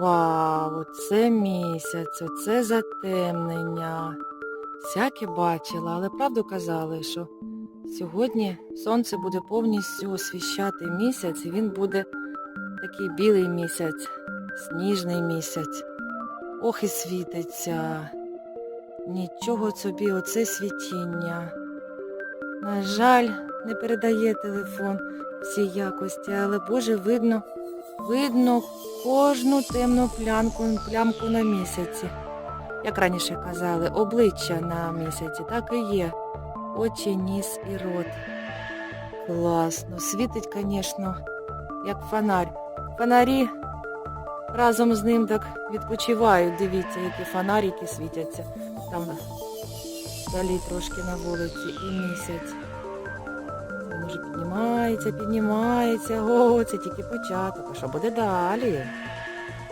Вау, це місяць, оце затемнення. Всяке бачила, але правду казали, що сьогодні сонце буде повністю освіщати місяць, і він буде такий білий місяць, сніжний місяць. Ох і світиться. Нічого собі, оце світіння. На жаль, не передає телефон всі якості, але Боже, видно, видно кожну темну плянку, плямку на місяці. Як раніше казали, обличчя на місяці, так і є. Очі, ніс і рот. Класно. Світить, звісно, як фонарь. Фонарі разом з ним так відпочивають. Дивіться, які фонарики світяться. Там далі трошки на вулиці і місяць. Він уже піднімається, піднімається. О, це тільки початок. А що буде далі?